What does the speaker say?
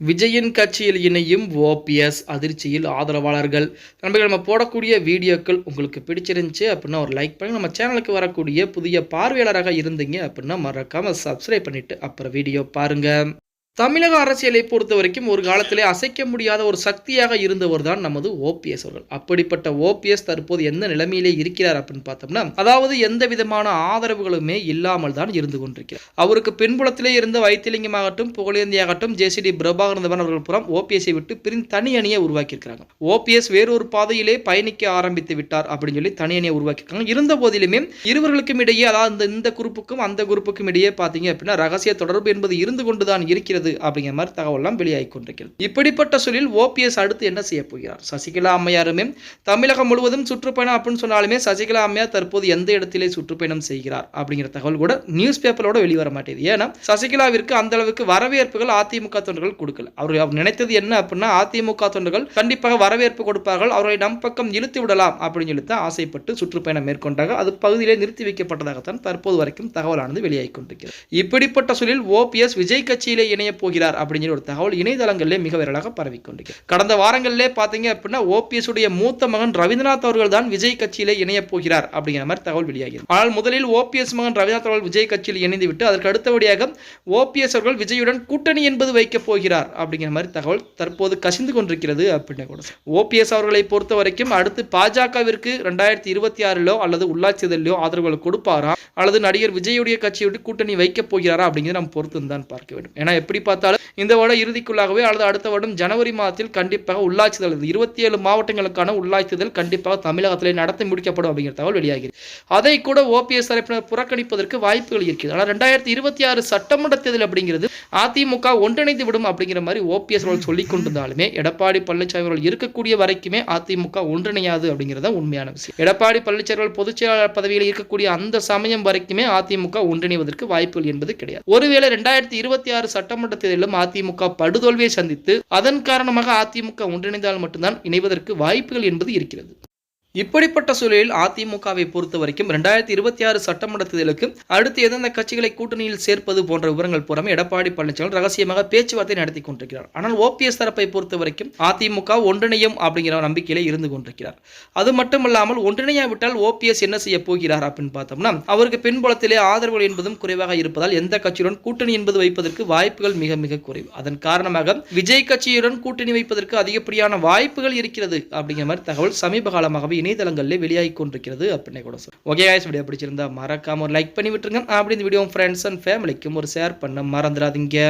விஜயின் கட்சியில் இணையும் ஓபிஎஸ் அதிர்ச்சியில் ஆதரவாளர்கள். நண்பர்கள் நம்ம போடக்கூடிய வீடியோக்கள் உங்களுக்கு பிடிச்சிருந்துச்சு அப்படின்னா ஒரு லைக் பண்ணி நம்ம சேனலுக்கு வரக்கூடிய புதிய பார்வையாளராக இருந்தீங்க அப்படின்னா மறக்காமல் சப்ஸ்கிரைப் பண்ணிவிட்டு அப்புறம் வீடியோ பாருங்கள் தமிழக அரசியலை பொறுத்த வரைக்கும் ஒரு காலத்திலே அசைக்க முடியாத ஒரு சக்தியாக இருந்தவர் தான் நமது ஓபிஎஸ் அவர்கள். அப்படிப்பட்ட ஓபிஎஸ் தற்போது எந்த நிலைமையிலே இருக்கிறார் அப்படின்னு பார்த்தோம்னா அதாவது எந்த விதமான ஆதரவுகளுமே இல்லாமல் தான் இருந்து கொண்டிருக்கிறார். அவருக்கு பின்புலத்திலே இருந்த வைத்திலிங்கமாகட்டும் புகழேந்தியாகட்டும் ஜேசிடி பிரபாகரந்தவன் அவர்கள் புறம் ஓபிஎஸை விட்டு பிரிந்து தனி அணியை உருவாக்கியிருக்கிறாங்க ஓபிஎஸ் வேறொரு பாதையிலே பயணிக்க ஆரம்பித்து விட்டார் அப்படின்னு சொல்லி தனி அணியை உருவாக்கியிருக்காங்க. இருந்த போதிலுமே இருவர்களுக்கும் இடையே அதாவது இந்த- இந்த குரூப்புக்கும் அந்த குரூப்புக்கும் இடையே பார்த்தீங்க அப்படின்னா ரகசிய தொடர்பு என்பது இருந்து கொண்டுதான் இருக்கிறது அப்படிங்கிற மாதிரி தகவல்லாம் வெளியாகி கொண்டிருக்கிறது. இப்படிப்பட்ட சூழலில் ஓபிஎஸ் அடுத்து என்ன செய்ய போகிறார்? சசிகலா அம்மையாருமே தமிழகம் முழுவதும் சுற்றுப்பயணம் அப்படின்னு சொன்னாலுமே சசிகலா அம்மையார் தற்போது எந்த இடத்திலே சுற்றுப்பயணம் செய்கிறார் அப்படிங்கிற தகவல் கூட நியூஸ் பேப்பரோட வெளிவர மாட்டேது. ஏன்னா சசிகலாவிற்கு அந்த அளவுக்கு வரவேற்புகள் அதிமுக தொண்டர்கள் கொடுக்கல. அவர் அவர் நினைத்தது என்ன அப்படின்னா அதிமுக தொண்டர்கள் கண்டிப்பாக வரவேற்பு கொடுப்பார்கள் அவர்களை நம் பக்கம் இழுத்து விடலாம் அப்படின்னு சொல்லி தான் ஆசைப்பட்டு சுற்றுப்பயணம் மேற்கொண்டாங்க. அது பகுதியிலே நிறுத்தி வைக்கப்பட்டதாகத்தான் தற்போது வரைக்கும் தகவலானது வெளியாகி கொண்டிருக்கிறது. இப்படிப்பட்ட சூழலில் ஓபிஎஸ் விஜய் கட்சியிலே இணைய போகிறார் அப்படின்னு ஒரு தகவல் இணையதளங்களிலே மிக விரலாக பரவி கொண்டிருக்கிறது கடந்த வாரங்களிலே பார்த்தீங்க அப்படின்னா ஓபிஎஸ் உடைய மூத்த மகன் ரவீந்திரநாத் அவர்கள் தான் விஜய் கட்சியிலே இணைய போகிறார் அப்படிங்கிற மாதிரி தகவல் வெளியாகிறது ஆனால் முதலில் ஓபிஎஸ் மகன் ரவீந்திரநாத் அவர்கள் விஜய் கட்சியில் இணைந்து விட்டு அதற்கு அடுத்தபடியாக ஓபிஎஸ் அவர்கள் விஜயுடன் கூட்டணி என்பது வைக்கப் போகிறார் அப்படிங்கிற மாதிரி தகவல் தற்போது கசிந்து கொண்டிருக்கிறது அப்படின்னு கூட ஓபிஎஸ் அவர்களை பொறுத்த வரைக்கும் அடுத்து பாஜகவிற்கு ரெண்டாயிரத்தி இருபத்தி ஆறிலோ அல்லது உள்ளாட்சி தேர்தலிலோ ஆதரவுகள் கொடுப்பாரா? அல்லது நடிகர் விஜயுடைய கட்சியோடு கூட்டணி வைக்கப் போகிறாரா அப்படிங்கிறத நாம் பொறுத்து தான் பார்க்க வேண்டும். ஏன்னா எப்படி பார்த்தாலும் இந்த வருடம் இறுதிக்குள்ளாகவே அல்லது அடுத்த வருடம் ஜனவரி மாதத்தில் கண்டிப்பாக உள்ளாட்சி தேர்தல் இருபத்தி ஏழு மாவட்டங்களுக்கான உள்ளாட்சி தேர்தல் கண்டிப்பாக தமிழகத்திலே நடத்தி முடிக்கப்படும் அப்படிங்கிற தகவல் வெளியாகிறது அதை கூட ஓபிஎஸ் தரப்பினர் புறக்கணிப்பதற்கு வாய்ப்புகள் இருக்கிறது. ஆனால் ரெண்டாயிரத்தி இருபத்தி ஆறு சட்டமன்ற தேர்தல் அப்படிங்கிறது அதிமுக ஒன்றிணைந்து விடும் அப்படிங்கிற மாதிரி ஓபிஎஸ் அவர்கள் சொல்லிக் கொண்டிருந்தாலுமே எடப்பாடி பழனிசாமி அவர்கள் இருக்கக்கூடிய வரைக்குமே அதிமுக ஒன்றிணையாது அப்படிங்கிறத உண்மையான விஷயம். எடப்பாடி பழனிசாமி அவர்கள் பொதுச் செயலாளர் பதவியில் இருக்கக்கூடிய அந்த சமயம் வரைக்குமே அதிமுக ஒன்றிணைவதற்கு வாய்ப்புகள் என்பது கிடையாது. ஒருவேளை ரெண்டாயிரத்தி இருபத்தி ஆறு சட்டமன்ற தேர்தலிலும் அதிமுக படுதோல்வியை சந்தித்து அதன் காரணமாக அதிமுக ஒன்றிணைந்தால் மட்டும்தான் இணைவதற்கு வாய்ப்புகள் என்பது இருக்கிறது. இப்படிப்பட்ட சூழலில் அதிமுகவை பொறுத்த வரைக்கும் ரெண்டாயிரத்தி இருபத்தி ஆறு சட்டமன்ற தேர்தலுக்கு அடுத்து எந்தெந்த கட்சிகளை கூட்டணியில் சேர்ப்பது போன்ற விவரங்கள் புறமே எடப்பாடி பழனிசாமி ரகசியமாக பேச்சுவார்த்தை நடத்தி கொண்டிருக்கிறார். ஆனால் ஓபிஎஸ் தரப்பை பொறுத்த வரைக்கும் அதிமுக ஒன்றிணையும் அப்படிங்கிற நம்பிக்கையிலே இருந்து கொண்டிருக்கிறார். அது மட்டுமல்லாமல் ஒன்றிணையாவிட்டால் ஓபிஎஸ் என்ன செய்ய போகிறார் அப்படின்னு பார்த்தோம்னா அவருக்கு பின்புலத்திலே ஆதரவுகள் என்பதும் குறைவாக இருப்பதால் எந்த கட்சியுடன் கூட்டணி என்பது வைப்பதற்கு வாய்ப்புகள் மிக மிக குறைவு. அதன் காரணமாக விஜய் கட்சியுடன் கூட்டணி வைப்பதற்கு அதிகப்படியான வாய்ப்புகள் இருக்கிறது அப்படிங்கிற மாதிரி தகவல் சமீப காலமாகவே இணையதளங்களில் வெளியாகி கொண்டிருக்கிறது அப்படின்னு கூட சொல்லுவோம் ஓகே ஆய்ஸ் வீடியோ பிடிச்சிருந்தா மறக்காம ஒரு லைக் பண்ணி விட்டுருங்க. அப்படி இந்த வீடியோ ஃப்ரெண்ட்ஸ் அண்ட் ஃபேமிலிக்கும் ஒரு ஷேர் பண்ண மறந்துடாதீங்க.